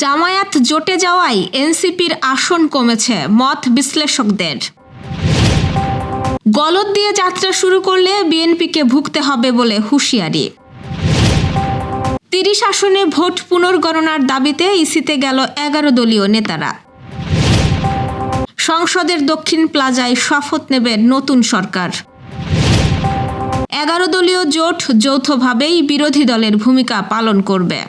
জামায়াত জোটে যাওয়ায় এনসিপির আসন কমেছে মত বিশ্লেষকদের। গলদ দিয়ে যাত্রা শুরু করলে বিএনপিকে ভুগতে হবে বলে হুঁশিয়ারি। তিরিশ আসনে ভোট পুনর্গণনার দাবিতে ইসিতে গেল এগারো দলীয় নেতারা। সংসদের দক্ষিণ প্লাজায় শপথ নেবে নতুন সরকার। এগারো দলীয় জোট যৌথভাবেই বিরোধী দলের ভূমিকা পালন করবে।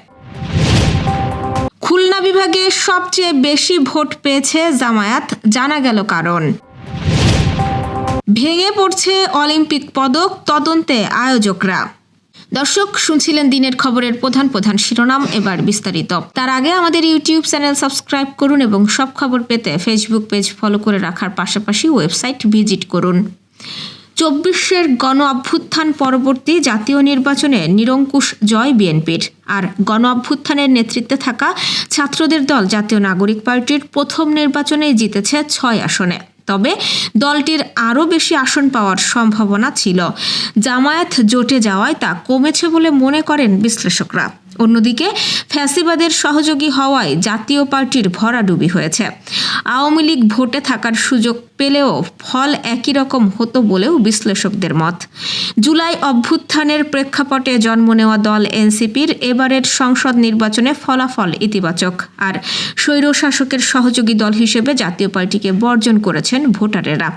খুলনা বিভাগে সবচেয়ে বেশি ভোট পেয়েছে জামায়াত, জানা গেল কারণ। ভেঙে পড়ছে অলিম্পিক পদক তদন্তে আয়োজকরা। দর্শক, শুনছিলেন দিনের খবরের প্রধান প্রধান শিরোনাম, এবার বিস্তারিত। তার আগে আমাদের ইউটিউব চ্যানেল সাবস্ক্রাইব করুন এবং সব খবর পেতে ফেসবুক পেজ ফলো করে রাখার পাশাপাশি ওয়েবসাইট ভিজিট করুন। চব্বিশের গণ অভ্যুত্থান পরবর্তী জাতীয় নির্বাচনে নিরঙ্কুশ জয় বিএনপির। আর গণ অভ্যুত্থানের নেতৃত্বে থাকা ছাত্রদের দল জাতীয় নাগরিক পার্টির প্রথম নির্বাচনেই জিতেছে ছয় আসনে। তবে দলটির আরও বেশি আসন পাওয়ার সম্ভাবনা ছিল। জামায়াত জোটে যাওয়ায় তা কমেছে বলে মনে করেন বিশ্লেষকরা। অন্যদিকে ফ্যাসিবাদের সহযোগী হওয়ায় জাতীয় পার্টির ভরাডুবি হয়েছে। আওয়ামী লীগ ভোটে থাকার সুযোগ পেলেও ফল একই রকম হতো বলেও বিশ্লেষকদের মত। জুলাই অভ্যুত্থানের প্রেক্ষাপটে জন্ম নেওয়া দল এনসিপির এবারের সংসদ নির্বাচনে ফলাফল ইতিবাচক। আর স্বৈরশাসকের সহযোগী দল হিসেবে জাতীয় পার্টিকে বর্জন করেছেন ভোটারেরা।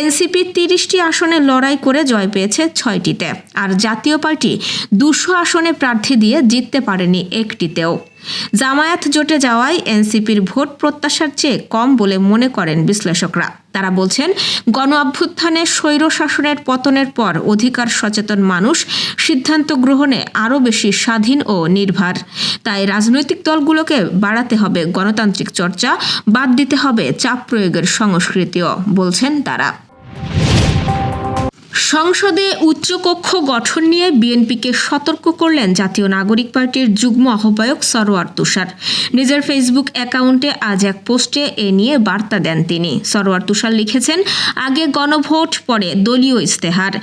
এনসিপি তিরিশটি আসনে লড়াই করে জয় পেয়েছে ছয়টিতে। আর জাতীয় পার্টি দুশো আসনে প্রার্থী দিয়ে জিততে পারেনি একটিতেও। জামায়াত জোটে যাওয়ায় এনসিপির ভোট প্রত্যাশার চেয়ে কম বলে মনে করেন বিশ্লেষকরা। তারা বলছেন গণ অভ্যুত্থানে স্বৈর শাসনের পতনের পর অধিকার সচেতন মানুষ সিদ্ধান্ত গ্রহণে আরও বেশি স্বাধীন ও নির্ভার। তাই রাজনৈতিক দলগুলোকে বাড়াতে হবে গণতান্ত্রিক চর্চা, বাদ দিতে হবে চাপ প্রয়োগের সংস্কৃতিও, বলছেন তারা। সংসদে উচ্চকক্ষ গঠন নিয়ে বিএনপিকে সতর্ক করলেন জাতীয় নাগরিক পার্টির যুগ্ম আহ্বায়ক সরোয়ার তুষার। নিজের ফেসবুক অ্যাকাউন্টে আজ এক পোস্টে এ নিয়ে বার্তা দেন তিনি। সরোয়ার তুষার লিখেছেন, আগে গণভোট, পরে দলীয় ইস্তেহার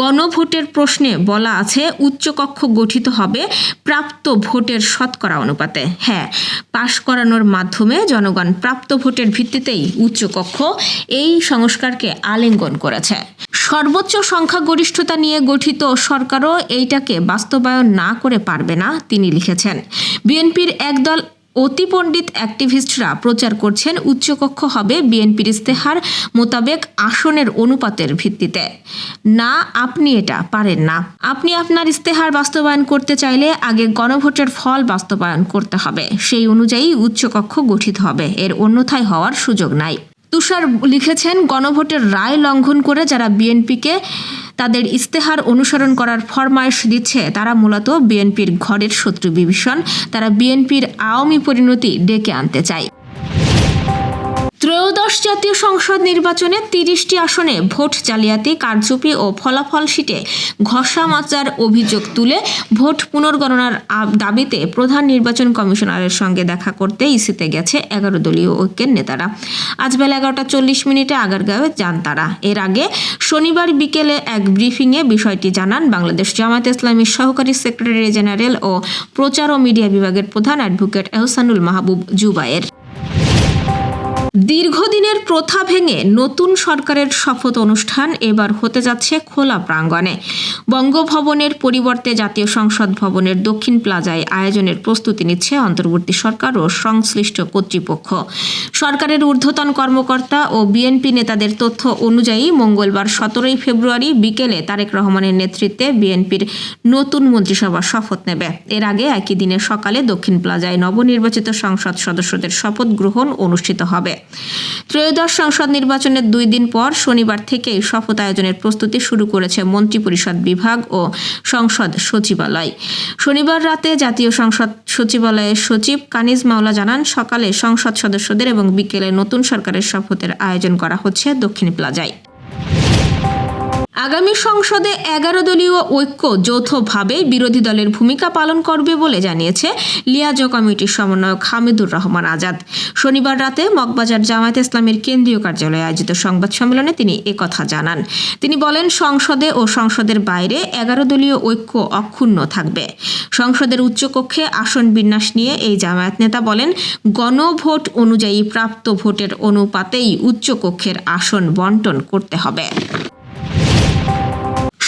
গণভোটের প্রশ্নে বলা আছে, উচ্চকক্ষ গঠিত হবে প্রাপ্ত ভোটের শতকরা অনুপাতে। হ্যাঁ পাশ করানোর মাধ্যমে জনগণ প্রাপ্ত ভোটের ভিত্তিতেই উচ্চকক্ষ এই সংস্কারকে আলিঙ্গন করেছে। সর্বোচ্চ সংখ্যাগরিষ্ঠতা নিয়ে গঠিত সরকারও এইটাকে বাস্তবায়ন না করে পারবে না, তিনি লিখেছেন। বিএনপির একদল অতি পণ্ডিত অ্যাক্টিভিস্টরা প্রচার করছেন, উচ্চকক্ষ হবে বিএনপির ইস্তেহার মোতাবেক আসনের অনুপাতের ভিত্তিতে। না, আপনি এটা পারেন না। আপনি আপনার ইস্তেহার বাস্তবায়ন করতে চাইলে আগে গণভোটের ফল বাস্তবায়ন করতে হবে। সেই অনুযায়ী উচ্চকক্ষ গঠিত হবে। এর অন্যথায় হওয়ার সুযোগ নাই। তুষার লিখেছেন, গণভোটের রায় লঙ্ঘন করে যারা বিএনপিকে তাদের ইস্তেহার অনুসরণ করার ফরমায়েশ দিচ্ছে, তারা মূলত বিএনপির ঘরের শত্রু বিভীষণ। তারা বিএনপির আওয়ামী পরিণতি ডেকে আনতে চায়। ত্রয়োদশ জাতীয় সংসদ নির্বাচনে তিরিশটি আসনে ভোট জালিয়াতি, কারচুপি ও ফলাফল শিটে ঘষা মাচার অভিযোগ তুলে ভোট পুনর্গণনার দাবিতে প্রধান নির্বাচন কমিশনারের সঙ্গে দেখা করতে ইসিতে গেছে এগারো দলীয় ঐক্যের নেতারা। আজ বেলা এগারোটা চল্লিশ মিনিটে আগারগাঁওয়ে যান তারা। এর আগে শনিবার বিকেলে এক ব্রিফিংয়ে বিষয়টি জানান বাংলাদেশ জামায়াত ইসলামীর সহকারী সেক্রেটারি জেনারেল ও প্রচার ও মিডিয়া বিভাগের প্রধান অ্যাডভোকেট এহসানুল মাহবুব জুবায়ের। দীর্ঘদিনের প্রথা ভেঙে নতুন সরকারের শপথ অনুষ্ঠান এবার হতে যাচ্ছে খোলা প্রাঙ্গণে। বঙ্গভবনের পরিবর্তে জাতীয় সংসদ ভবনের দক্ষিণ প্লাজায় আয়োজনের প্রস্তুতি নিচ্ছে অন্তর্বর্তী সরকার ও সংশ্লিষ্ট কর্তৃপক্ষ। সরকারের ঊর্ধ্বতন কর্মকর্তা ও বিএনপি নেতাদের তথ্য অনুযায়ী মঙ্গলবার সতেরোই ফেব্রুয়ারি বিকেলে তারেক রহমানের নেতৃত্বে বিএনপির নতুন মন্ত্রিসভা শপথ নেবে। এর আগে একই দিনে সকালে দক্ষিণ প্লাজায় নবনির্বাচিত সংসদ সদস্যদের শপথ গ্রহণ অনুষ্ঠিত হবে। ত্রয়োদশ সংসদ নির্বাচনের দুই দিন পর শনিবার থেকেই শপথ আয়োজনের প্রস্তুতি শুরু করেছে মন্ত্রিপরিষদ বিভাগ ও সংসদ সচিবালয়। শনিবার রাতে জাতীয় সংসদ সচিবালয়ের সচিব কানিজ মাওলা জানান, সকালে সংসদ সদস্যদের এবং বিকেলে নতুন সরকারের শপথের আয়োজন করা হচ্ছে দক্ষিণ প্লাজায়। আগামী সংসদে এগারো দলীয় ঐক্য যৌথভাবে বিরোধী দলের ভূমিকা পালন করবে বলে জানিয়েছে লিয়াজ কমিটির সমন্বয়ক হামিদুর রহমান আজাদ। শনিবার রাতে মগবাজার জামায়াত ইসলামের কেন্দ্রীয় কার্যালয়ে আয়োজিত সংবাদ সম্মেলনে তিনি একথা জানান। তিনি বলেন, সংসদে ও সংসদের বাইরে এগারো দলীয় ঐক্য অক্ষুণ্ণ থাকবে। সংসদের উচ্চকক্ষে আসন বিন্যাস নিয়ে এই জামায়াত নেতা বলেন, গণভোট অনুযায়ী প্রাপ্ত ভোটের অনুপাতেই উচ্চকক্ষের আসন বন্টন করতে হবে।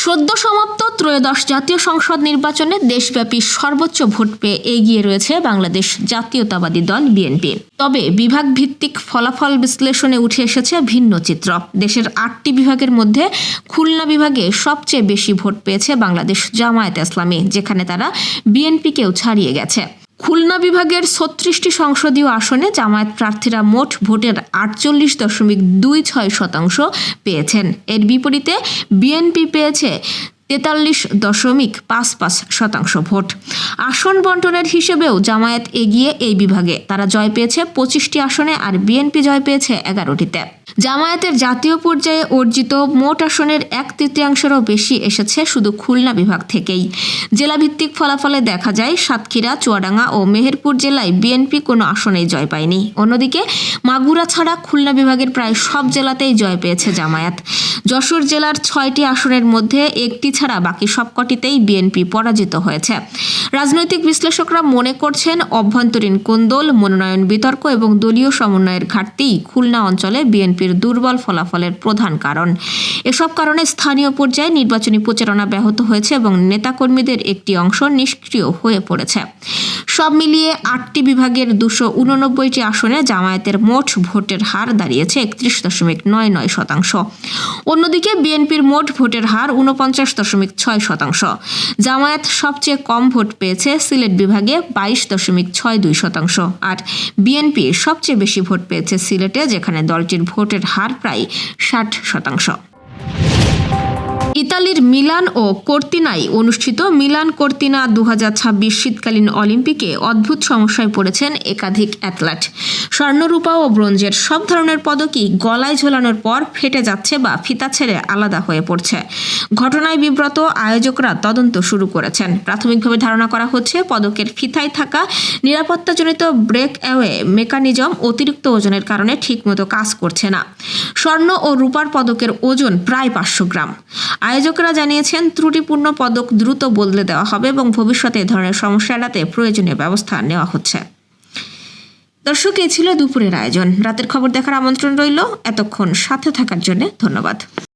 সদ্য সমাপ্ত ত্রয়োদশ জাতীয় সংসদ নির্বাচনে দেশব্যাপী সর্বোচ্চ ভোট পেয়ে এগিয়ে রয়েছে বাংলাদেশ জাতীয়তাবাদী দল বিএনপি। তবে বিভাগ ভিত্তিক ফলাফল বিশ্লেষণে উঠে এসেছে ভিন্ন চিত্র। দেশের আটটি বিভাগের মধ্যে খুলনা বিভাগে সবচেয়ে বেশি ভোট পেয়েছে বাংলাদেশ জামায়াত ইসলামী, যেখানে তারা বিএনপিকেও ছাড়িয়ে গেছে। খুলনা বিভাগের ছত্রিশটি সংসদীয় আসনে জামায়াত প্রার্থীরা মোট ভোটের আটচল্লিশ দশমিক দুই ছয় শতাংশ পেয়েছেন। এর বিপরীতে বিএনপি পেয়েছে তেতাল্লিশ দশমিক পাঁচ পাঁচ শতাংশ ভোট। আসন বন্টনের হিসেবেও জামায়াত এগিয়ে এই বিভাগে। তারা জয় পেয়েছে পঁচিশটি আসনে আর বিএনপি জয় পেয়েছে এগারোটিতে। জামায়াতের জাতীয় পর্যায়ে অর্জিত মোট আসনের এক তৃতীয়াংশেরও বেশি এসেছে শুধু খুলনা বিভাগ থেকেই। জেলাভিত্তিক ফলাফলে দেখা যায়, সাতক্ষীরা, চুয়াডাঙ্গা ও মেহেরপুর জেলায় বিএনপি কোনো আসনেই জয় পায়নি। অন্যদিকে, মাগুরা ছাড়া খুলনা বিভাগের প্রায় সব জেলাতেই জয় পেয়েছে জামায়াত। যশোর জেলার ছয়টি আসনের মধ্যে একটি ছাড়া বাকি সবকটিতেই বিএনপি পরাজিত হয়েছে। রাজনৈতিক বিশ্লেষকরা মনে করছেন অভ্যন্তরীণ কোন্দল, মনোনয়ন বিতর্ক এবং দলীয় সমন্বয়ের ঘাটতিই খুলনা অঞ্চলে বিএনপির দুর্বল ফলাফলের প্রধান কারণ। এসব কারণে স্থানীয় পর্যায়ে নির্বাচনী প্রচারণা ব্যাহত হয়েছে এবং নেতাকর্মীদের একটি অংশ নিষ্ক্রিয় হয়ে পড়েছে। সব মিলিয়ে আটটি বিভাগের দুশো উননব্বইটি আসনে জামায়াতের মোট ভোটের হার দাঁড়িয়েছে একত্রিশ দশমিক নয় নয় শতাংশ। অন্যদিকে বিএনপির মোট ভোটের হার উনপঞ্চাশ দশমিক ছয় শতাংশ। জামায়াত সবচেয়ে কম ভোট পেয়েছে সিলেট বিভাগে বাইশ দশমিক ছয় দুই শতাংশ। আর বিএনপি সবচেয়ে বেশি ভোট পেয়েছে সিলেটে, যেখানে দলটির ভোটের হার প্রায় ষাট শতাংশ। ইতালির মিলান ও কর্তিনায় অনুষ্ঠিত মিলান কর্তিনা দু হাজার ছাব্বিশ শীতকালীন অলিম্পিকে অদ্ভুত সমস্যায় পড়েছেন একাধিক অ্যাথলেট। স্বর্ণরূপা ও ব্রোঞ্জের সব ধরনের পদকই গলায় ঝোলানোর পর ফেটে যাচ্ছে বা ফিতা ছেড়ে আলাদা হয়ে পড়ছে। ঘটনায় বিব্রত আয়োজকরা তদন্ত শুরু করেছেন। প্রাথমিকভাবে ধারণা করা হচ্ছে পদকের ফিতায় থাকা নিরাপত্তাজনিত ব্রেক অ্যাওয়ে মেকানিজম অতিরিক্ত ওজনের কারণে ঠিকমতো কাজ করছে না। স্বর্ণ ও রূপার পদকের ওজন প্রায় পাঁচশো গ্রাম। আয়োজকরা জানিয়েছেন, ত্রুটিপূর্ণ পদক দ্রুত বদলে দেওয়া হবে এবং ভবিষ্যতে এ ধরনের সমস্যা এড়াতে প্রয়োজনীয় ব্যবস্থা নেওয়া হচ্ছে। দর্শক, এই ছিল দুপুরের আয়োজন। রাতের খবর দেখার আমন্ত্রণ রইল। এতক্ষণ সাথে থাকার জন্য ধন্যবাদ।